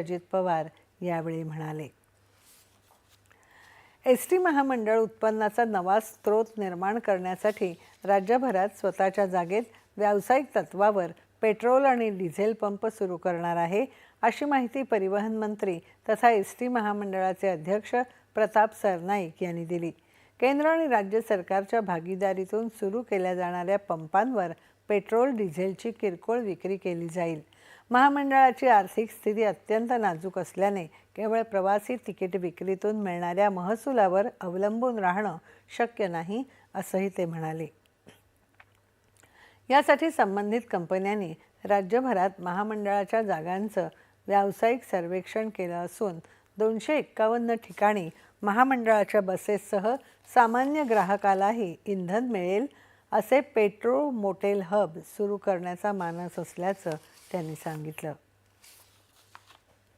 अजित पवार यावेळी म्हणाले S T महामंडळ उत्पन्नाचा नवा स्रोत निर्माण करण्यासाठी राज्यभरात स्वतःच्या जागेत व्यावसायिक तत्वावर पेट्रोल आणि डिझेल पंप सुरू करणार आहे अशी माहिती परिवहन मंत्री तथा एस टी महामंडळाचे अध्यक्ष प्रताप सरनाईक यांनी दिली. केंद्र आणि राज्य सरकारच्या भागीदारीतून सुरू केल्या जाणाऱ्या पंपांवर पेट्रोल डिझेलची किरकोळ विक्री केली जाईल. महामंडळाची आर्थिक स्थिती अत्यंत नाजूक असल्याने केवळ प्रवासी तिकीट विक्रीतून मिळणाऱ्या महसुलावर अवलंबून राहणं शक्य नाही असंही ते म्हणाले. यासाठी संबंधित कंपन्यांनी राज्यभरात महामंडळाच्या जागांचं व्यावसायिक सर्वेक्षण केलं असून दोनशे एक्कावन्न ठिकाणी महामंडळाच्या बसेससह सामान्य ग्राहकालाही इंधन मिळेल असे पेट्रो मोटेल हब सुरू करण्याचा मानस असल्याचं त्यांनी सांगितलं.